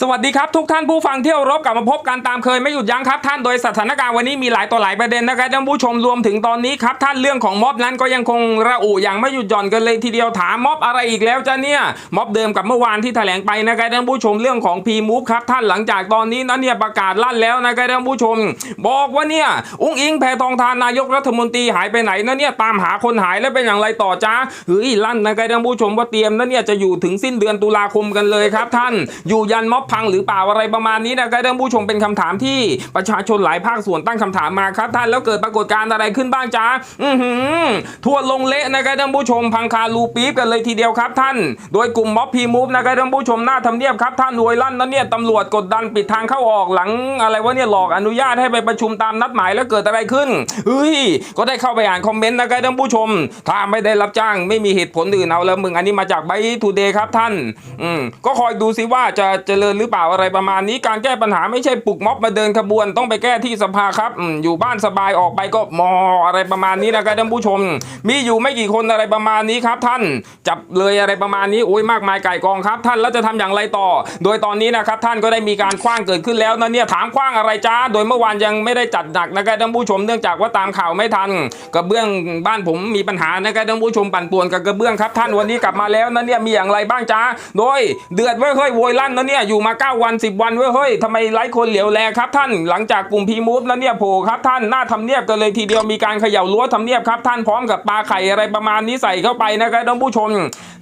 สวัสดีครับทุกท่านผู้ฟังเที่ยวรบกลับมาพบกันตามเคยไม่หยุดยั้งครับท่านโดยสถานการณ์วันนี้มีหลายต่อหลายประเด็นนะครับท่านผู้ชมรวมถึงตอนนี้ครับท่านเรื่องของม็อบนั้นก็ยังคงระอุอย่างไม่หยุดหย่อนกันเลยทีเดียวถามม็อบอะไรอีกแล้วจ้ะเนี่ยม็อบเดิมกับเมื่อวานที่แถลงไปนะครับท่านผู้ชมเรื่องของพีมูฟครับท่านหลังจากตอนนี้นั้นเนี่ยประกาศลั่นแล้วนะครับท่านผู้ชม บอกว่าเนี่ยอุ้งอิงแพทองทานนายกรัฐมนตรีหายไปไหนนะเนี่ยตามหาคนหายแล้วเป็นอย่างไรต่อจ้าเฮ้ยลั่นนะครับท่านผู้ชมว่าเตรียมนะเนี่ยจะอยู่ถึงสิ้นเดือนตุลาคมกันเลยครับท่านอยู่ยันม็อบพังหรือเปล่าอะไรประมาณนี้นะครับท่านผู้ชมเป็นคำถามที่ประชาชนหลายภาคส่วนตั้งคำถามมาครับท่านแล้วเกิดปรากฏการณ์อะไรขึ้นบ้างจ้าอือหือทั่วลงเละนะครับท่านผู้ชมพังคารูปี๊บกันเลยทีเดียวครับท่าน โดยกลุ่มม็อบพีมูฟนะครับท่านผู้ชมหน้าทำเนียบครับท่านรวยลั่นนั้นเนี่ยตำรวจกดดันปิดทางเข้าออกหลังอะไรวะเนี่ยหลอกอนุญาตให้ไปประชุมตามนัดหมายแล้วเกิดอะไรขึ้นเฮ้ยก็ได้เข้าไปอ่านคอมเมนต์นะครับท่านผู้ชม ถ้าไม่ได้รับจ้างไม่มีเหตุผลอื่นเอาแล้วมึงอันนี้มาจากไบทูเดย์ครับท่านอืมก็คอยดูสิว่าจะเจริญหรือเปล่าอะไรประมาณนี้การแก้ปัญหาไม่ใช่ปลุกม็อบมาเดินขบวนต้องไปแก้ที่สภาครับอยู่บ้านสบายออกไปก็มออะไรประมาณนี้นะครับท่านผู้ชม มีอยู่ไม่กี่คนอะไรประมาณนี้ครับ ท่านจับเลยอะไรประมาณนี้โอ้ยมากมายไก่กองครับ ท่านแล้วจะทำอย่างไรต่อ โดยตอนนี้นะครับท่านก็ได้มีการคว้างเกิดขึ้นแล้วนะเนี่ยถามคว้างอะไรจ้าโดยเมื่อวานยังไม่ได้จัดหนักนะครับท่านผู้ชมเนื่องจากว่าตามข่าวไม่ทันกระเบื้องบ้านผมมีปัญหานะครับท่านผู้ชมปั่นป่วนกับกระเบื้องครับ ท่านวันนี้กลับมาแล้วนะเนี่ยมีอย่างไรบ้างจ้าโดยเดือดเว้ยเฮ้ยโวยลั่นนะเนี่ยอยู่มา 9 วัน 10 วันเว้ยเฮ้ยทำไมไร้คนเหลียวแลครับท่านหลังจากกลุ่มพีมูฟนะเนี่ยโผล่ครับท่านหน้าทำเนียบกันเลยทีเดียวมีการเขย่ารั้วทำเนียบครับท่านพร้อมกับปลาไข่อะไรประมาณนี้ใส่เข้าไปนะครับท่านผู้ชม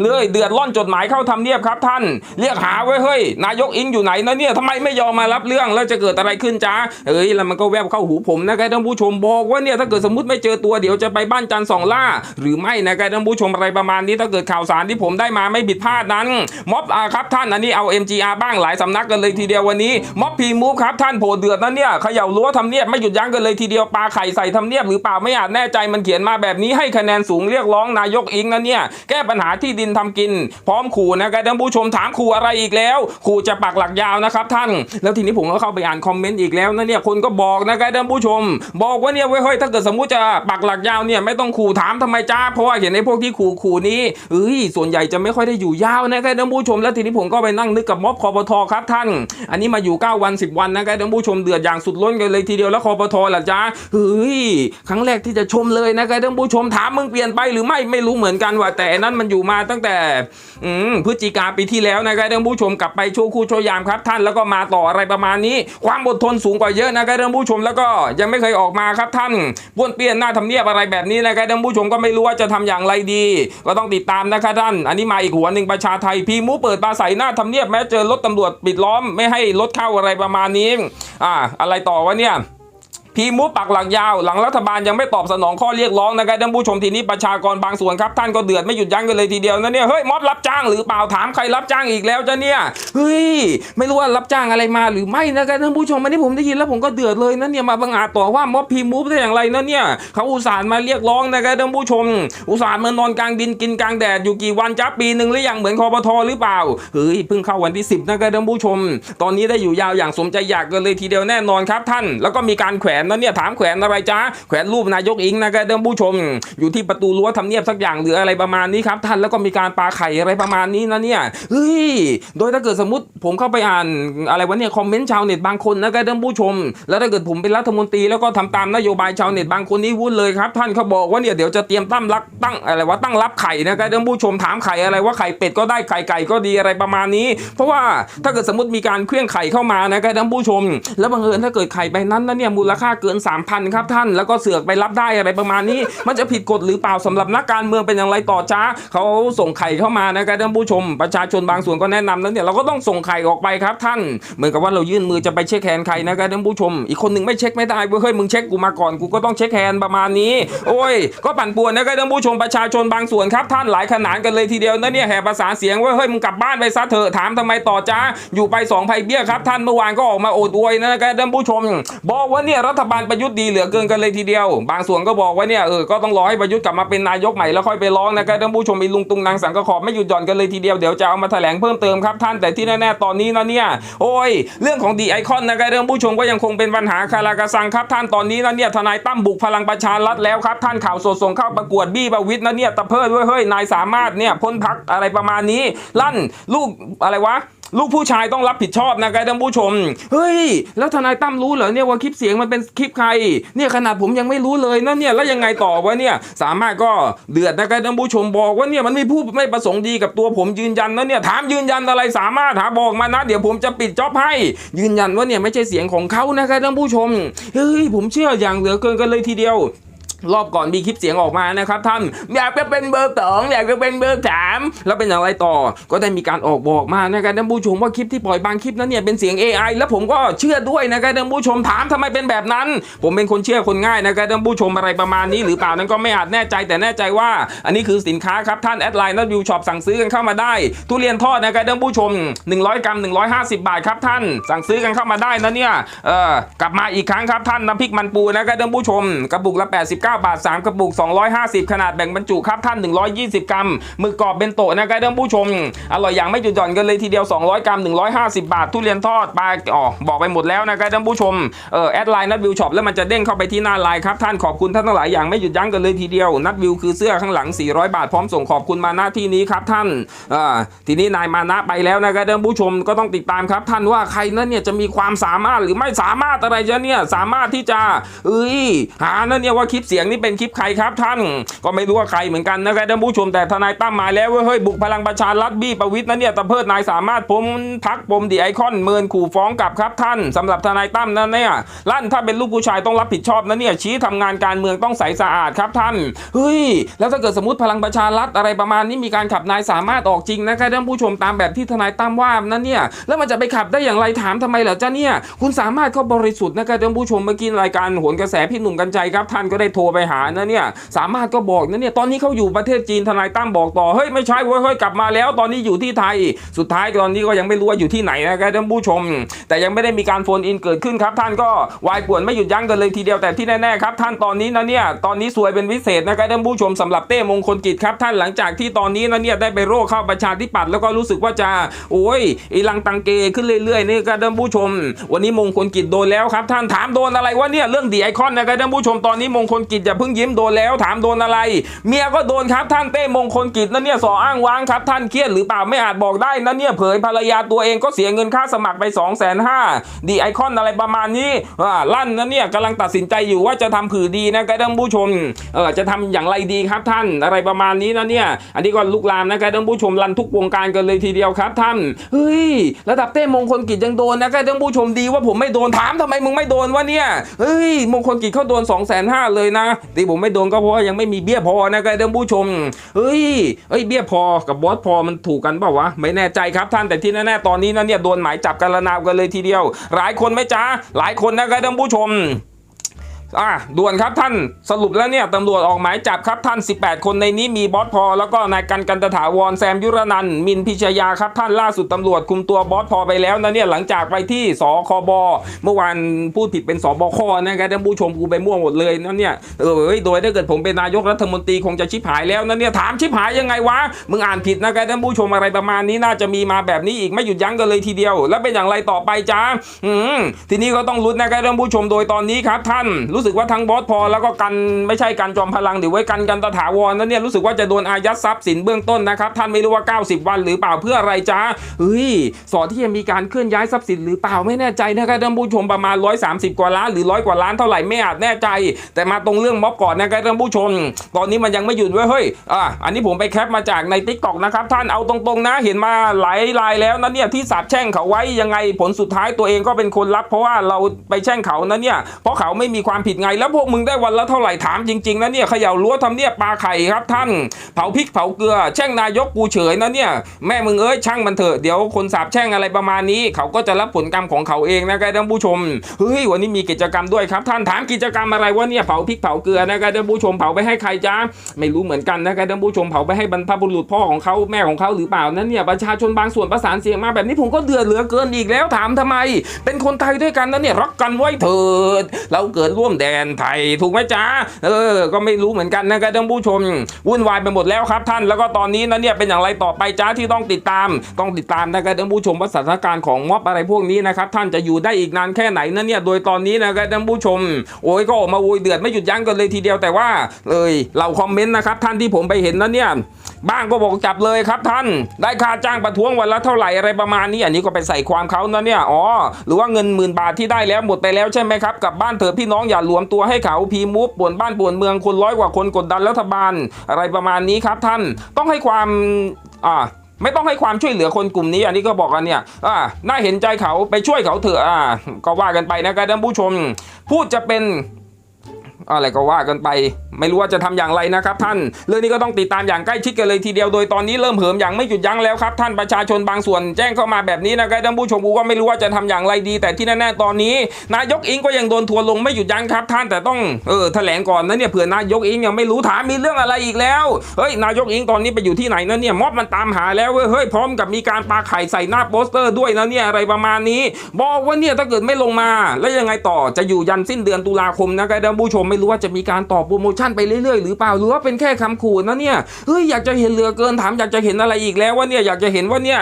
เลยเดือดร่อนจดหมายเข้าทำเนียบครับท่าน เรียกหาไว้เฮ้ยนายกอิงอยู่ไหนนะเนี่ยทำไมไม่ยอมมารับเรื่องแล้วจะเกิดอะไรขึ้นจ้าเอ้ยแล้วมันก็แวบเข้าหูผมนะครับท่านผู้ชมบอกว่าเนี่ยถ้าเกิดสมมติไม่เจอตัวเดี๋ยวจะไปบ้านจันสองล่า หรือไม่นะครับท่านผู้ชมอะไรประมาณนี้ถ้าเกิดข่าวสารที่ผมได้มาไม่ผิดพลาดนั้นม็อบอาครับท่านอันนี้เอา MGR บ้างหลายสำนักกันเลยทีเดียววันนี้ม็อบพีมูฟครับท่านโผล่เดือดนะเนี่ยเขย่ารั้วทำเนียบไม่หยุดยั้งกันเลยทีเดียวปลาไข่ใส่ทำเนียบหรือเปล่าไม่อาจแน่ใจมันเขียนมาแบบนี้ให้คะแนนสูงเรียกร้องนายกอิงนะเนี่ยแก้ปัญหาที่ดินทำกิน พร้อมขู่นะครับท่านผู้ชมถามขู่อะไรอีกแล้ว ขู่จะปักหลักยาวนะครับท่าน แล้วทีนี้ผมก็เข้าไปอ่านคอมเมนต์อีกแล้วนะเนี่ยคนก็บอกนะครับท่านผู้ชม บอกว่าเนี่ยเว้ยเฮ้ยถ้าเกิดสมมติจะปักหลักยาวเนี่ยไม่ต้องขู่ถามทำไมจ้าเพราะว่าเห็นไอ้พวกที่ขู่ขู่นี้เอ้ยส่วนใหญ่จะไม่ค่อยได้อยู่ยาวนะครับท่านผู้ชม แล้วทีนี้ผมก็ไปนั่งนึกกับม็อบคอปทครับท่าน อันนี้มาอยู่ 9 วัน 10 วันนะครับท่านผู้ชมเดือดอย่างสุดล้นกันเลยทีเดียวแล้วคอปทล่ะจ้าเฮ้ยครั้งแรกที่จะชมเลยนะครับท่านผู้ชมถามมึงเปลี่ยนไปหรือไม่ไม่รู้เหมือนกันว่าแต่นั้นมันอยู่มาตั้งแต่อืมพฤศจิกาปีที่แล้วนะครับท่านผู้ชมกลับไปโชว์คู่โชว์ยามครับท่านแล้วก็มาต่ออะไรประมาณนี้ ความอดทนสูงกว่าเยอะนะครับท่านผู้ชมแล้วก็ยังไม่เคยออกมาครับท่านป้วนเปี้ยนหน้าทำเนียบอะไรแบบนี้นะครับท่านผู้ชมก็ไม่รู้ว่าจะทำอย่างไรดี ก็ต้องติดตามนะครับท่าน อันนี้มาอีกหัวหนึ่งประชาไทยพีมูเปิดปลาใสหน้าทำเนียบแม้เจอรถตำรวจปิดล้อมไม่ให้รถเข้าอะไรประมาณนี้อ่าอะไรต่อวะเนี่ย พีมูปักหลักยาว หลังรัฐบาลยังไม่ตอบสนองข้อเรียกร้องนะครับท่านผู้ชมทีนี้ประชากรบางส่วนครับ ท่านก็เดือดไม่หยุดยั้งกันเลยทีเดียวนะเนี่ยเฮ้ยม็อบรับจ้างหรือเปล่าถามใครรับจ้างอีกแล้วจ้ะเนี่ยเฮ้ยไม่รู้ว่ารับจ้างอะไรมาหรือไม่นะครับท่านผู้ชมอันนี้ผมได้ยินแล้วผมก็เดือดเลยนะเนี่ยมาบังอาจต่อว่าม็อบพีมูได้อย่างไรนะเนี่ยเขาอุตส่าห์มาเรียกร้องนะครับท่านผู้ชม อุตส่าห์มานอนกลางดินกินกลางแดดอยู่กี่วันจ้าปีหนึ่งหรือยังเหมือนคอปทหรือเปล่าเฮ้ยเพิ่งเข้าวันที่ 10นะครับท่านผู้ชม ตอนนี้ได้อยู่ยาวอย่างสมใจอยากกันเลยทีเดียวแน่นอนครับท่าน แล้วก็มีการแขวนนะเนี่ยถามแขวนอะไรจ้าแขวนรูปนายกอิงนะครับท่านผู้ชม อยู่ที่ประตูรั้วทำเนียบสักอย่างหรืออะไรประมาณนี้ครับท่านแล้วก็มีการปาไข่อะไรประมาณนี้นะเนี่ยเฮ้ยโดยถ้าเกิดสมมติผมเข้าไปอ่านอะไรวะเนี่ยคอมเมนต์ชาวเน็ตบางคนนะครับท่านผู้ชม แล้วถ้าเกิดผมเป็นรัฐมนตรีแล้วก็ทำตามนโยบายชาวเน็ตบางคนนี่วุ่นเลยครับ ท่านเขาบอกว่าเนี่ยเดี๋ยวจะเตรียมตั้งรักตั้งอะไรวะตั้งรับไข่นะครับท่านผู้ชมถามไข่อะไรว่าไข่เป็ดก็ได้ไข่ไก่ก็ดีอะไรประมาณนี้ เพราะว่าถ้าเกิดสมมติมีการเคลื่องไข่เข้ามานะครับท่านผู้ชม แล้วบังเอิญถ้าเกิดไข่ใบนั้นนะเนี่ยมูลค่าเกิน 3,000 ครับท่าน แล้วก็เสือกไปรับได้อะไรประมาณนี้ มันจะผิดกฎหรือเปล่าสำหรับนักการเมืองเป็นอย่างไรต่อจ้าเขาส่งไข่เข้ามานะครับท่านผู้ชม ประชาชนบางส่วนก็แนะนำแล้วเนี่ยเราก็ต้องส่งไข่ออกไปครับท่าน เหมือนกับว่าเรายื่นมือจะไปเช็คแฮนใครนะครับท่านผู้ชม อีกคนหนึ่งไม่เช็คไม่ได้เว้ยเฮ้ยมึงเช็คกูมาก่อนกูก็ต้องเช็คแฮนประมาณนี้ โอ้ย ก็ปั่นป่วนนะครับท่านผู้ชมประชาชนบางส่วนครับท่านหลายขนาดกันเลยทีเดียวนะเนี่ยแห่ภาษานเสียงว่าเฮ้ยมึงกลับบ้านไปซะเถอะถามทำไมต่อจ้าอยู่ไปสองไผ่เบี้ยครับท่านเมื่อวานก็ออกมาโอดอวยนะครับท่านผู้ชม บอกว่าเนี่ยรัฐบาลประยุทธ์ดีเหลือเกินกันเลยทีเดียว บางส่วนก็บอกว่าเนี่ยเออก็ต้องรอให้ประยุทธ์กลับมาเป็นนายกใหม่แล้วค่อยไปร้องนะครับท่านผู้ชมมีลุงตุงนางสังกะขอบไม่หยุดหย่อนกันเลยทีเดียวเดี๋ยวจะเอามาแถลงเพิ่มเติมครับท่านแต่ที่แน่ๆตอนนี้นะเนี่ยโอ้ยเรื่องของดีไอคอนนะครับท่านผู้ชมก็ยังคงเป็นปัญหาคาราคาซังครับท่านตอนนี้นะเนี่ยทนายตั้มบุกพลังประชารัฐแล้วครับท่านข่าวสดส่งเข้าประกวดบี้ประวิทย์นะเนี่ยตะเพิดเว้ยเฮ้ยนายสามารถเนี่ยพ้นพักอะไรประมาณนี้ ลั่นลูกอะไรวะ ลูกผู้ชายต้องรับผิดชอบนะครับท่านผู้ชม เฮ้ย แล้วทนายตั้มรู้เหรอเนี่ยว่าคลิปเสียงมันเป็นคลิปใคร เนี่ยขนาดผมยังไม่รู้เลยนะเนี่ยแล้วยังไงต่อวะเนี่ยสามารถก็เดือดนะครับท่านผู้ชมบอกว่าเนี่ยมันมีผู้ไม่ประสงค์ดีกับตัวผมยืนยันนะเนี่ยถามยืนยันอะไรสามารถหาบอกมานะ เดี๋ยวผมจะปิดจ็อบให้ ยืนยันว่าเนี่ยไม่ใช่เสียงของเขานะครับท่านผู้ชมเฮ้ยผมเชื่ออย่างเหลือเกินกันเลยทีเดียว รอบก่อนมีคลิปเสียงออกมานะครับท่านอยากจะเป็นเบอร์สองอยากจะเป็นเบอร์สามแล้วเป็นอย่างไรต่อ ก็ได้มีการออกบอกมานะครับท่านผู้ชมว่าคลิปที่ปล่อยบางคลิปนั้นเนี่ยเป็นเสียง AI แล้วผมก็เชื่อด้วยนะครับท่านผู้ชมถามทำไมเป็นแบบนั้น ผมเป็นคนเชื่อคนง่ายนะครับท่านผู้ชมอะไรประมาณนี้ หรือเปล่านั้นก็ไม่อาจแน่ใจแต่แน่ใจว่า อันนี้คือสินค้าครับท่านแอดไลน์นัดวิวช็อปสั่งซื้อกันเข้ามาได้ ทุเรียนทอดนะครับท่านผู้ชม 100 กรัม 150 บาทครับท่าน สั่งซื้อกันเข้ามาได้นะเนี่ยเออกลับมาอีกครั้งครับท่านน้ำพริกมันปูนะครับท่านผู้ชมกระปุกละ 89บาท 3 กระปุก 250 ขนาดแบ่งบรรจุครับท่าน 120 กรัมมือกรอบเบนโตะนะครับท่านผู้ชม อร่อยอย่างไม่หยุดหย่อนกันเลยทีเดียว 200 กรัม 150 บาท ทุเรียนทอดปลาอ๋อบอกไปหมดแล้วนะครับท่านผู้ชมเออแอดไลน์นัดวิวช็อปแล้วมันจะเด้งเข้าไปที่หน้าไลน์ครับท่านขอบคุณท่านทั้งหลายอย่างไม่หยุดยั้งกันเลยทีเดียว นัดวิวคือเสื้อข้างหลัง 400 บาทพร้อมส่งขอบคุณมาหน้าที่นี้ครับท่านอ่าทีนี้นายมานะไปแล้วนะครับท่านผู้ชมก็ต้องติดตามครับ ท่านว่าใครนั้นเนี่ยจะมีความสามารถหรือไม่สามารถอะไรจะเนี่ยสามารถที่จะเอ้ยหานั่นเนี่ยว่าคลิปเสียงนี่เป็นคลิปใครครับท่าน ก็ไม่รู้ว่าใครเหมือนกันนะครับท่านผู้ชมแต่ทนายตั้มมาแล้วเว้ยเฮ้ยบุกพลังประชารัฐบี้ประวิทย์นั่นเนี่ยตะเพิดนายสามารถผมทักปมดีไอคอนเมินขู่ฟ้องกลับครับท่านสำหรับทนายตั้มนั่นเนี่ยลั่นถ้าเป็นลูกผู้ชายต้องรับผิดชอบนะเนี่ยชี้ทำงานการเมืองต้องใสสะอาดครับท่านเฮ้ยแล้วถ้าเกิดสมมติพลังประชารัฐอะไรประมาณนี้มีการขับนายสามารถออกจริงนะครับท่านผู้ชมตามแบบที่ทนายตั้มว่านั่นเนี่ยแล้วมันจะไปขับได้อย่างไรถามทำไมเหรอจ้าเนี่ยคุณสามารถเขาบริสุทธิ์นะครับท่านผู้ชมเมื่อกี้รายการโหนกระแสพี่หนุ่มกัญชัยครับท่านก็ได้โทรไปหานะเนี่ยสามารถก็บอกนะเนี่ยตอนนี้เขาอยู่ประเทศจีนทนายตั้มบอกต่อเฮ้ยไม่ใช่เว้ยเฮ้ยกลับมาแล้ว ตอนนี้อยู่ที่ไทย สุดท้ายตอนนี้ก็ยังไม่รู้ว่าอยู่ที่ไหนนะครับท่านผู้ชม แต่ยังไม่ได้มีการโฟนอินเกิดขึ้นครับ ท่านก็วายป่วนไม่หยุดยั้งกันเลยทีเดียวแต่ที่แน่ๆครับท่านตอนนี้นะเนี่ยตอนนี้สวยเป็นพิเศษนะครับท่านผู้ชมสำหรับเต้มงคลกิจครับท่านหลังจากที่ตอนนี้นะเนี่ยได้ไปโรคเข้าประชาธิปัตย์แล้วก็รู้สึกว่าจะโอ้ยอีลังตังเกขึ้นเรื่อยๆนี่ครับท่านผู้ชม วันนี้มงคลกิจโดนแล้วครับท่านถามโดนอะไรวะเนี่ยเรื่องดีไอคอนนะครับท่านผู้ชมตอนนี้มงคลกิจอย่าเพิ่งยิ้มโดนแล้วถามโดนอะไร เมียก็โดนครับท่านเต้มงคลกิจนั่นเนี่ยสออ้างว้างครับท่านเครียดหรือเปล่าไม่อาจบอกได้นะเนี่ยเผยภรรยาตัวเองก็เสียเงินค่าสมัครไป2องแสนห้าดีไอคอนอะไรประมาณนี้อ่าลั่นนะเนี่ยกำลังตัดสินใจอยู่ว่าจะทำผือดีนะครับท่านผู้ชมเออจะทำอย่างไรดีครับท่านอะไรประมาณนี้นะเนี่ยอันนี้ก็ลุกลามนะครับท่านผู้ชมรันทุกวงการกันเลยทีเดียวครับท่านเฮ้ยระดับเต้มงคลกิจยังโดนนะครับท่านผู้ชมดีว่าผมไม่โดนถามทำไมมึงไม่โดนวะเนี่ยเฮ้ยมงคลกิจเขาโดน2องแสนห้าเลยนะที่ผมไม่โดนก็เพราะว่ายังไม่มีเบี้ยพอนะครับท่านผู้ชมเฮ้ยเฮ้ยเบี้ยพอกับบอสพอมันถูกกันเปล่าวะไม่แน่ใจครับท่านแต่ที่แน่ๆตอนนี้นะเนี่ยโดนหมายจับกันระนาวกันเลยทีเดียว หลายคนไหมจ้าหลายคนนะครับท่านผู้ชม อะด่วนครับท่านสรุปแล้วเนี่ยตำรวจออกหมายจับครับท่าน 18 คนในนี้มีบอสพอ แล้วก็นายกันกันตถาวรแซมยุรนันมินพิชยาครับท่านล่าสุดตำรวจคุมตัวบอสพอไปแล้วนะเนี่ยหลังจากไปที่สคบเมื่อวานพูดผิดเป็นสบคนะครับท่านผู้ชมกูไปมั่วหมดเลยนั่นเนี่ยเออโดยถ้าเกิดผมเป็นนายกรัฐมนตรีคงจะชิบหายแล้วนะเนี่ยถามชิบหายยังไงวะมึงอ่านผิดนะครับท่านผู้ชมอะไรประมาณนี้น่าจะมีมาแบบนี้อีกไม่หยุดยั้งกันเลยทีเดียว แล้วเป็นอย่างไรต่อไปจ้าอืมทีนี้ก็ต้องลุ้นนะครับท่านผู้ชมโดยตอนนี้ครับท่านรู้สึกว่าทั้งบอสพอแล้วก็กันไม่ใช่กันจอมพลังหรือไว้กันกันตถาวรนั้นเนี่ยรู้สึกว่าจะโดนอายัดทรัพย์สินเบื้องต้นนะครับท่านไม่รู้ว่า 90 วันหรือเปล่าเพื่ออะไรจ้าเฮ้ยสอที่จะมีการเคลื่อนย้ายทรัพย์สินหรือเปล่าไม่แน่ใจนะครับท่านผู้ชมประมาณ 130 กว่าล้านหรือร้อยกว่าล้านเท่าไหร่ไม่อาจแน่ใจ แต่มาตรงเรื่องม็อบก่อนนะครับท่านผู้ชม ตอนนี้มันยังไม่หยุดเว้ยเฮ้ยอะอันนี้ผมไปแคปมาจากในทิกตอกนะครับท่านเอาตรงๆนะเห็นมาหลายรายแล้วนะเนี่ยที่สาบแช่งเขาไว้ยังไงผลสุดท้ายตัวเองก็เป็นคนรับ เพราะว่าเราไปแช่งเขานะเนี่ยเพราะเขาไม่มีความผิดไง แล้วพวกมึงได้วันละเท่าไหร่ถามจริงๆนะเนี่ยเขย่ารั้วทำเนี่ยปลาไข่ครับท่าน เผาพริกเผาเกลือ แช่งนายกกูเฉยนะเนี่ยแม่มึงเอ้ยช่างมันเถอะเดี๋ยวคนสาบแช่งอะไรประมาณนี้ เขาก็จะรับผลกรรมของเขาเองนะครับท่านผู้ชมเฮ้ยวันนี้มีกิจกรรมด้วยครับ ท่านถามกิจกรรมอะไรวะเนี่ยเผาพริกเผาเกลือนะครับท่านผู้ชมเผาไปให้ใครจ้าไม่รู้เหมือนกันนะครับท่านผู้ชมเผาไปให้บรรพบุรุษพ่อของเขาแม่ของเขาหรือเปล่านั้นเนี่ยประชาชนบางส่วนประสานเสียงมาแบบนี้ผมก็เดือดเหลือเกินอีกแล้วถามทำไม เป็นคนไทยด้วยกันนะเนี่ยรักกันไว้เถิด เราเกิดร่วมแดนไทยถูกไหมจ้าเออ ก็ไม่รู้เหมือนกันนะครับท่านผู้ชมวุ่นวายไปหมดแล้วครับท่านแล้วก็ตอนนี้นะเนี่ยเป็นอย่างไรต่อไปจ้าที่ต้องติดตาม ต้องติดตามนะครับท่านผู้ชมว่าสถานการณ์ของม็อบอะไรพวกนี้นะครับท่านจะอยู่ได้อีกนานแค่ไหนนะเนี่ยโดยตอนนี้นะครับท่านผู้ชม โอ้ยก็ออกมาโวยเดือดไม่หยุดยั้งกันเลยทีเดียวแต่ว่าเลยเราคอมเมนต์นะครับท่านที่ผมไปเห็นนะเนี่ยบ้างก็บอกจับเลยครับท่าน ได้ค่าจ้างประท้วงวันละเท่าไหร่อะไรประมาณนี้อันนี้ก็ไปใส่ความเขานะเนี่ยอ๋อหรือว่าเงินหมื่นบาทที่ได้แล้วหมดไปแล้วใช่ไหมครับกลับบ้านเถอะพี่น้องอย่าหลวมตัวให้เขาพีมูฟป่วนบ้านป่วนเมืองคนร้อยกว่าคนกดดันรัฐบาล อะไรประมาณนี้ครับท่านต้องให้ความอ่าไม่ต้องให้ความช่วยเหลือคนกลุ่มนี้ อันนี้ก็บอกกันเนี่ยอ่าน่าเห็นใจเขาไปช่วยเขาเถอะอ่าก็ว่ากันไปนะครับท่านผู้ชม พูดจะเป็น อะไรก็ว่ากันไป ไม่รู้ว่าจะทำอย่างไรนะครับท่าน เรื่องนี้ก็ต้องติดตามอย่างใกล้ชิดกันเลยทีเดียวโดยตอนนี้เริ่มเหิมอย่างไม่หยุดยั้งแล้วครับท่านประชาชนบางส่วนแจ้งเข้ามาแบบนี้นะครับท่านผู้ชมกูก็ไม่รู้ว่าจะทำอย่างไรดี แต่ที่แน่ๆตอนนี้ นายกอิงก็ยังโดนทัวร์ลงไม่หยุดยั้งครับท่านแต่ต้องเออแถลงก่อนนะเนี่ยเผื่อนายกอิงยังไม่รู้ถามมีเรื่องอะไรอีกแล้วเฮ้ยนายกอิงตอนนี้ไปอยู่ที่ไหนนะเนี่ยม็อบมันตามหาแล้วเว้ยเฮ้ยพร้อมกับมีการปาไข่ใส่หน้าโปสเตอร์ด้วยนะเนี่ยอะไรประมาณนี้ บอกว่าเนี่ยถ้าเกิดไม่ลงมา แล้วยังไงต่อจะอยู่ยันสิ้นเดือนตุลาคมนะครับท่านผู้ชมไม่รู้ว่าจะมีการต่อโปรโมชั่นไปเรื่อยๆหรือเปล่าหรือว่าเป็นแค่คำขู่นะเนี่ยเฮ้ยอยากจะเห็นเหลือเกินถามอยากจะเห็นอะไรอีกแล้วว่าเนี่ยอยากจะเห็นว่าเนี่ย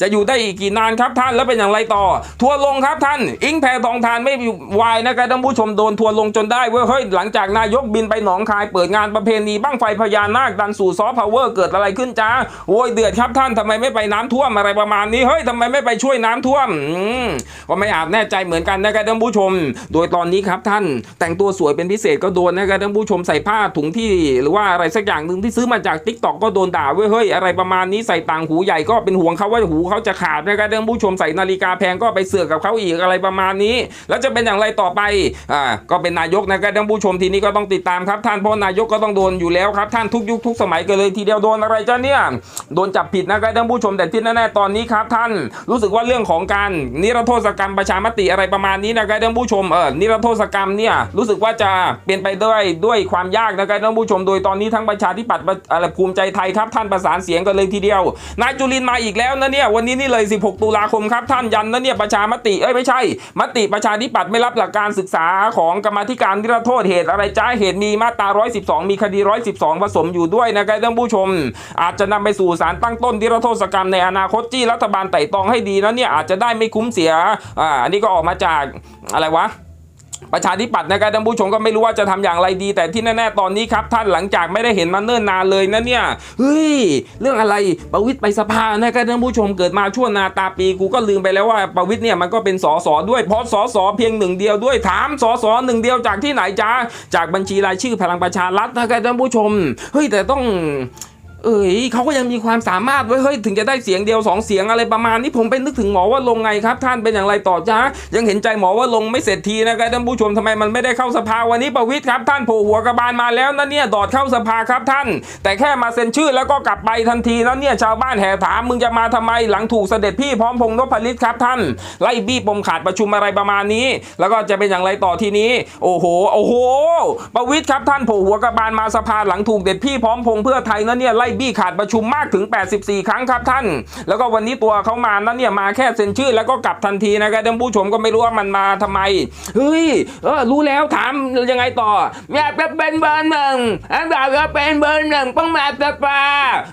จะอยู่ได้อีกกี่นานครับท่านแล้วเป็นอย่างไรต่อ ทัวร์ลงครับท่าน อิงแพทองทานไม่วายนะครับท่านผู้ชมโดนทัวร์ลงจนได้เว้ยเฮ้ยหลังจากนายกบินไปหนองคายเปิดงานประเพณีบ้างไฟพญานาคดันสู่ซอฟต์พาวเวอร์เกิดอะไรขึ้นจ้าโอ้ยเดือดครับท่านทำไมไม่ไปน้ำท่วมอะไรประมาณนี้เฮ้ยทำไมไม่ไปช่วยน้ำท่วมอืมก็ไม่อาจแน่ใจเหมือนกันนะครับท่านผู้ชม โดยตอนนี้ครับท่านแต่งตัวสวยเป็นพิเศษก็โดนนะครับท่านผู้ชมใส่ผ้าถุงที่หรือว่าอะไรสักอย่างหนึ่งที่ซื้อมาจากทิกตอกก็โดนด่าเว้ยเฮ้ยอะไรประมาณนี้ใส่ต่างหูใหญ่ก็เป็นห่วงเขาว่าหูเขาาจะขาดนะครับท่านผู้ชมใส่นาฬิกาแพงก็ไปเสือกกับเขาอีกอะไรประมาณนี้ แล้วจะเป็นอย่างไรต่อไปอ่าก็เป็นนายกนะครับท่านผู้ชมทีนี้ก็ต้องติดตามครับท่านเพราะนายกก็ต้องโดนอยู่แล้วครับท่านทุกยุคทุกสมัยกันเลยทีเดียวโดนอะไรจ้าเนี่ยโดนจับผิดนะครับท่านผู้ชมแต่ที่แน่ๆตอนนี้ครับท่านรู้สึกว่าเรื่องของการนิรโทษกรรมประชามติอะไรประมาณนี้นะครับท่านผู้ชมเออนิรโทษกรรมเนี่ยรู้สึกว่าจะเป็นไปด้วยด้วยความยากนะครับท่านผู้ชม โดยตอนนี้ทั้งประชาธิปัตย์อะไรภูมิใจไทยครับท่านประสานเสียงกันเลยทีเดียวนายจุลินมาอีกแล้วนะเนี่ยวันนี้นี่เลย 16 ตุลาคมครับท่านยันนะเนี่ยประชามติเอ้ยไม่ใช่ มติประชาธิปัตย์ไม่รับหลักการศึกษาของกรรมธิการนิรโทษเหตุอะไรจ้าเหตุมีมาตรา 112 มีคดี 112 ผสมอยู่ด้วยนะครับท่านผู้ชม อาจจะนำไปสู่สารตั้งต้นนิรโทษกรรมในอนาคตที่รัฐบาลไต่ตองให้ดีนะเนี่ยอาจจะได้ไม่คุ้มเสียอ่าอันนี้ก็ออกมาจากอะไรวะ ประชาธิปัตย์นะครับท่านผู้ชมก็ไม่รู้ว่าจะทำอย่างไรดี แต่ที่แน่ๆตอนนี้ครับท่านหลังจากไม่ได้เห็นมาเนิ่นนานเลยนะเนี่ยเฮ้ยเรื่องอะไรประวิตยไปสภานะครับท่านผู้ชมเกิดมาชั่วนาตาปีกูก็ลืมไปแล้วว่าประวิตยเนี่ยมันก็เป็นสสด้วยเพราะสสเพียงหนึ่งเดียวด้วยถามสสหนึ่งเดียวจากที่ไหนจ้าจากบัญชีรายชื่อพลังประชารัฐนะครับท่านผู้ชมเฮ้ยแต่ต้อง เอ้ยเขาก็ยังมีความสามารถไว้เฮ้ยถึงจะได้เสียงเดียวสองเสียงอะไรประมาณนี้ผมเป็นนึกถึงหมอว่าลงไงครับท่านเป็นอย่างไรต่อจ้ายังเห็นใจหมอว่าลงไม่เสร็จทีนะครับท่านผู้ชมทำไมมันไม่ได้เข้าสภาวันนี้ประวิทย์ครับ ท่านโผล่หัวกระบาลมาแล้วนะเนี่ยดอดเข้าสภาครับท่าน แต่แค่มาเซ็นชื่อแล้วก็กลับไปทันทีแล้วเนี่ยชาวบ้านแห่ถามมึงจะมาทำไมหลังถูกเสด็จพี่พร้อมพงษ์นพลิตครับท่าน ไล่บี้ปมขาดประชุมอะไรประมาณนี้ แล้วก็จะเป็นอย่างไรต่อทีนี้ โอ้โหโอ้โหประวิทย์ครับท่านโผล่หัวกระบาลมาสภาหลังถูกเด็ดพี่พร้อมพงษ์เพื่อไทยนะเนี่ยไล่บี้ขาดประชุมมากถึง 84 ครั้งครับท่าน แล้วก็วันนี้ตัวเขามานั้นเนี่ยมาแค่เซ็นชื่อแล้วก็กลับทันทีนะครับท่านผู้ชมก็ไม่รู้ว่ามันมาทำไม เฮ้ย เออ รู้แล้วถามยังไงต่ออยากจะเป็นเบอร์หนึ่งอยากจะเป็นเบอร์หนึ่งต้องมาสภา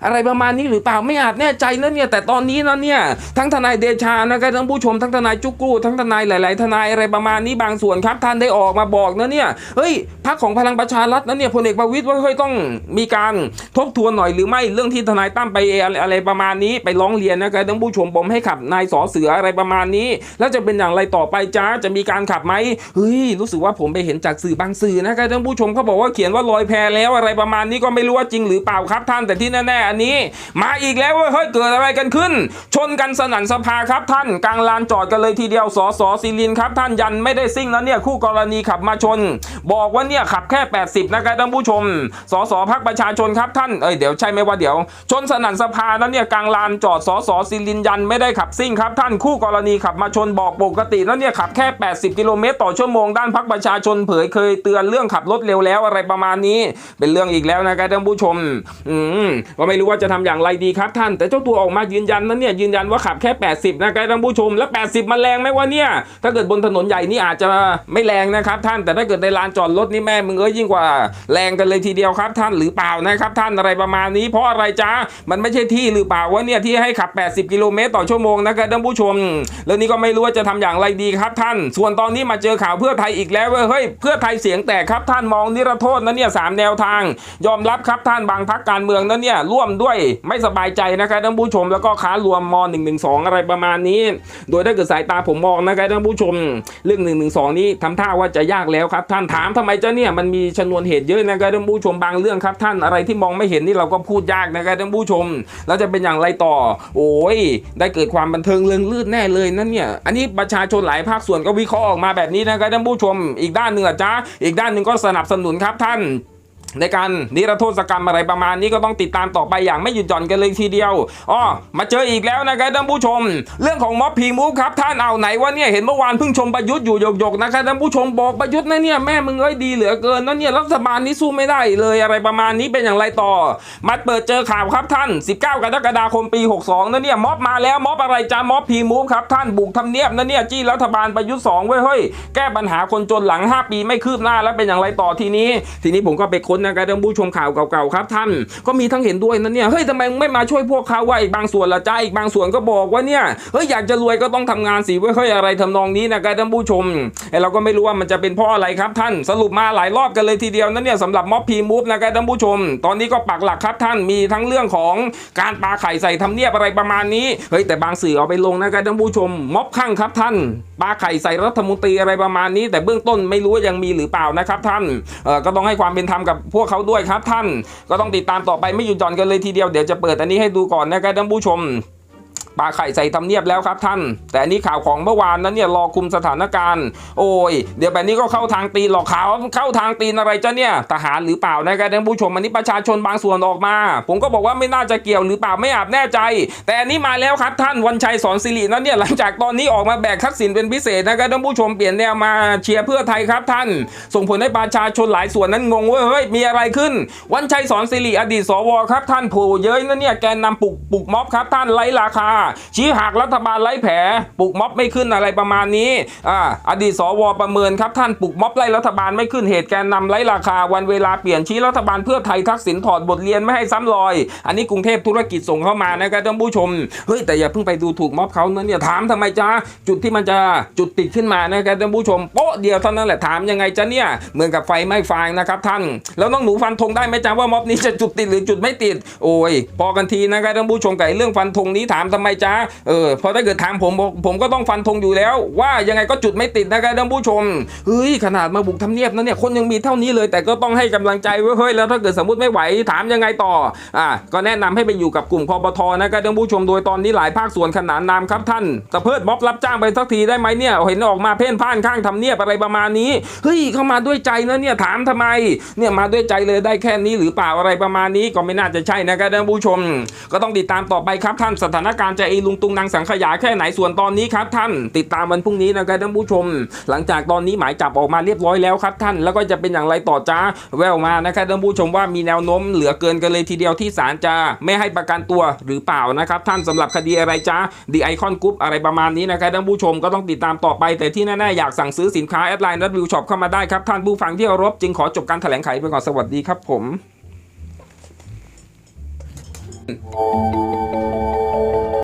อะไรประมาณนี้หรือเปล่าไม่อาจแน่ใจนะเนี่ยแต่ตอนนี้นะเนี่ยทั้งทนายเดชานะครับท่านผู้ชมทั้งทนายจุกกู้ทั้งทนายหลาย ๆ ทนายอะไรประมาณนี้บางส่วนครับท่านได้ออกมาบอกนะเนี่ยเฮ้ยพรรคของพลังประชารัฐนะเนี่ยพลเอกประวิตยว่าเฮ้ยต้องมีการทบทวนหน่อยหรือไม่เรื่องที่ทนายตั้มไปอะไรประมาณนี้ไปร้องเรียนนะครับท่านผู้ชมผมให้ขับนายสอเสืออะไรประมาณนี้ แล้วจะเป็นอย่างไรต่อไปจ้าจะมีการขับไหมเฮ้ยรู้สึกว่าผมไปเห็นจากสื่อบางสื่อนะครับท่านผู้ชมเขาบอกว่าเขียนว่าลอยแพแล้วอะไรประมาณนี้ก็ไม่รู้ว่าจริงหรือเปล่าครับท่านแต่ที่แน่ๆอันนี้ มาอีกแล้วเฮ้ยเกิดอะไรกันขึ้น ชนกันสนั่นสภาครับท่านกลางลานจอดกันเลยทีเดียวสอสอซิลินครับท่านยันไม่ได้ซิ่งแล้วเนี่ยคู่กรณีขับมาชน บอกว่าเนี่ยขับแค่ 80นะครับท่านผู้ชมสอสอพักประชาชนครับท่านเอ้ยเดี๋ยวใช่ไหมว่าเดี๋ยว ชนสนั่นสภานั้นเนี่ยกลางลานจอดสอสอซิลินยันไม่ได้ขับซิ่งครับท่านคู่กรณีขับมาชนบอกปกติแล้วเนี่ยขับแค่ 80 กิโลเมตรต่อชั่วโมงด้านพักประชาชนเผยเคยเตือนเรื่องขับรถเร็วแล้วอะไรประมาณนี้ เป็นเรื่องอีกแล้วนะครับท่านผู้ชม อืมก็ไม่รู้ว่าจะทำอย่างไรดีครับท่าน แต่เจ้าตัวออกมายืนยันนั้นเนี่ยยืนยันว่าขับแค่ 80 นะครับท่านผู้ชม แล้ว 80 มันแรงไหมวะเนี่ย ถ้าเกิดบนถนนใหญ่นี่อาจจะไม่แรงนะครับท่านแต่ถ้าเกิดในลานจอดรถนี่แม่มึงเอ้ยยิ่งกว่า แรงกันเลยทีเดียวครับท่านหรือเปล่านะครับท่านอะไรประมาณนี้เพราะอะไรจ้ามันไม่ใช่ที่หรือเปล่าวะเนี่ยที่ให้ขับ 80 กิโลเมตรต่อชั่วโมงนะครับท่านผู้ชม แล้วนี่ก็ไม่รู้ว่าจะทำอย่างไรดีครับท่าน ส่วนตอนนี้มาเจอข่าวเพื่อไทยอีกแล้วเว้ยเฮ้ยเพื่อไทยเสียงแตกครับท่านมองนิรโทษนะเนี่ยสามแนวทาง ยอมรับครับท่านบางพักการเมืองนั้นเนี่ยร่วมด้วยไม่สบายใจนะครับท่านผู้ชม แล้วก็ค้ารวมมอ .112 อะไรประมาณนี้ โดยถ้าเกิดสายตาผมมองนะครับท่านผู้ชม เรื่อง 112 นี้ทำท่าว่าจะยากแล้วครับท่านถามทำไมเจ้าเนี่ยมันมีชนวนเหตุเยอะนะครับท่านผู้ชมบางเรื่องครับท่านอะไรที่มองไม่เห็นนี่เราก็พูดยากนะครับท่านผู้ชม แล้วจะเป็นอย่างไรต่อ โอ้ย ได้เกิดความบันเทิงเริงลื่นแน่เลยนั่นเนี่ย อันนี้ประชาชนหลายภาคส่วนก็วิเคราะห์ออกมาแบบนี้นะครับท่านผู้ชม อีกด้านหนึ่งอะจ้าอีกด้านหนึ่งก็สนับสนุนครับท่าน ในการนิรโทษกรรมอะไรประมาณนี้ก็ต้องติดตามต่อไปอย่างไม่หยุดหย่อนกันเลยทีเดียวอ้อมาเจออีกแล้วนะครับท่านผู้ชม เรื่องของม็อบพีมูฟครับท่านเอาไหนวะเนี่ยเห็นเมื่อวานเพิ่งชมประยุทธ์อยู่หยกๆนะครับท่านผู้ชมบอกประยุทธ์นะเนี่ยแม่มึงเอ้ยดีเหลือเกินนะเนี่ยรัฐบาลนี้สู้ไม่ได้เลยอะไรประมาณนี้เป็นอย่างไรต่อ มาเปิดเจอข่าวครับท่าน 19 กรกฎาคมปี 62นะเนี่ยม็อบมาแล้วม็อบอะไรจ้าม็อบพีมูฟครับท่านบุกทำเนียบนะเนี่ยจี้รัฐบาลประยุทธ์สองเว้ยเฮ้ยแก้ปัญหาคนจนหลัง 5 ปีไม่คืบหน้าแล้วเป็นอย่างไรต่อทีนี้ ทีนี้ผมก็ไปค้นนะครับท่านผู้ชมข่าวเก่าๆครับท่านก็มีทั้งเห็นด้วยนะเนี่ยเฮ้ยทำไมไม่มาช่วยพวกเขาว่าอีกบางส่วนละจ้าอีกบางส่วนก็บอกว่าเนี่ยเฮ้ยอยากจะรวยก็ต้องทำงานสิเว้ยเฮ้ยอะไรทำนองนี้นะครับท่านผู้ชมไอเราก็ไม่รู้ว่ามันจะเป็นเพราะอะไรครับท่านสรุปมาหลายรอบกันเลยทีเดียวนะเนี่ยสำหรับม็อบพีมูฟนะครับท่านผู้ชม ตอนนี้ก็ปักหลักครับท่านมีทั้งเรื่องของการปาไข่ใส่ทำเนียบอะไรประมาณนี้เฮ้ยแต่บางสื่อเอาไปลงนะครับท่านผู้ชม ม็อบข้างครับท่านปาไข่ใส่รัฐมนตรีอะไรประมาณนี้ แต่เบื้องต้นไม่รู้ว่ายังมีหรือเปล่านะครับท่านเอ่อก็ต้องให้ความเป็นธรรมกับพวกเขาด้วยครับท่าน ก็ต้องติดตามต่อไปไม่หยุดหย่อนกันเลยทีเดียวเดี๋ยวจะเปิดอันนี้ให้ดูก่อนนะครับท่านผู้ชม ปลาไข่ใส่ทำเนียบแล้วครับท่าน แต่อันนี้ข่าวของเมื่อวานนั้นเนี่ยรอคุมสถานการณ์ โอ้ย เดี๋ยวแบบนี้ก็เข้าทางตีนหรอกข่าวเข้าทางตีนอะไรจ้ะเนี่ยทหารหรือเปล่านะครับท่านผู้ชมอันนี้ประชาชนบางส่วนออกมา ผมก็บอกว่าไม่น่าจะเกี่ยวหรือเปล่าไม่อาจแน่ใจ แต่อันนี้มาแล้วครับท่านวันชัยสอนสิรินั้นเนี่ยหลังจากตอนนี้ออกมาแบกทักษิณเป็นพิเศษนะครับท่านผู้ชมเปลี่ยนแนวมาเชียร์เพื่อไทยครับท่าน ส่งผลให้ประชาชนหลายส่วนนั้นงงว่าเฮ้ยมีอะไรขึ้น วันชัยสอนสิริอดีตสวครับท่านผล่เย้ยนั่นเนี่ยแกนนำปลุกปลุกม็อบครับท่านไร้ราคาชี้หักรัฐบาลไร้แผลปลุกม็อบไม่ขึ้นอะไรประมาณนี้อ่าอดีตสวประเมินครับท่านปลุกม็อบไล่รัฐบาลไม่ขึ้นเหตุแกนนำไร้ราคาวันเวลาเปลี่ยนชี้รัฐบาลเพื่อไทยทักษิณถอดบทเรียนไม่ให้ซ้ำรอย อันนี้กรุงเทพธุรกิจส่งเข้ามานะครับท่านผู้ชมเฮ้ยแต่อย่าเพิ่งไปดูถูกม็อบเขานะเนี่ยถามทำไมจ้าจุดที่มันจะจุดติดขึ้นมานะครับท่านผู้ชมโป๊ะเดียวเท่านั้นแหละถามยังไงจ้าเนี่ยเหมือนกับไฟไหม้ฟางนะครับท่านแล้วน้องหนูฟันธงได้ไหมจ้าว่าม็อบนี้จะจุดติดหรือจุดไม่ติด โอ้ยพอกันทีนะครับท่านผู้ชมไก่เรื่องฟันธงนี้ถามทำไมจ้าเออพอถ้าเกิดถามผมผมก็ต้องฟันธงอยู่แล้ว ว่ายังไงก็จุดไม่ติดนะครับท่านผู้ชมเฮ้ยขนาดมาบุกทำเนียบนั้นเนี่ยคนยังมีเท่านี้เลย แต่ก็ต้องให้กำลังใจไว้เฮ้ยแล้วถ้าเกิดสมมติไม่ไหวถามยังไงต่ออะก็แนะนำให้ไปอยู่กับกลุ่มคอปทนะครับท่านผู้ชมโดยตอนนี้หลายภาคส่วนขนานนามครับท่านต่เพิดม็อบรับจ้างไปสักทีได้ไหมเนี่ยเห็นออกมาเพ่นพ่านข้างทำเนียบอะไรประมาณนี้เฮ้ยเข้ามาด้วยใจนะเนี่ยถามทำไมเนี่ยมาด้วยใจเลยได้แค่นี้หรือเปล่าอะไรประมาณนี้ก็ไม่น่าจะใช่นะครับท่านผู้ชม ก็ต้องติดตามต่อไปครับท่านสถานการณ์จะอีลุงตุงนางสังขยาแค่ไหนส่วนตอนนี้ครับท่านติดตามวันพรุ่งนี้นะครับท่านผู้ชม หลังจากตอนนี้หมายจับออกมาเรียบร้อยแล้วครับท่านแล้วก็จะเป็นอย่างไรต่อจ้าแววมานะครับท่านผู้ชมว่ามีแนวโน้มเหลือเกินกันเลยทีเดียวที่ศาลจะไม่ให้ประกันตัวหรือเปล่านะครับท่านสำหรับคดีอะไรจ้าดีไอคอนกรุ๊ปอะไรประมาณนี้นะครับท่านผู้ชมก็ต้องติดตามต่อไป แต่ที่แน่ๆอยากสั่งซื้อสินค้าแอดไลน์นัดวิวช็อปเข้ามาได้ครับท่านผู้ฟังที่เคารพจึงขอจบการแถลงไขไปก่อนสวัสดีครับผม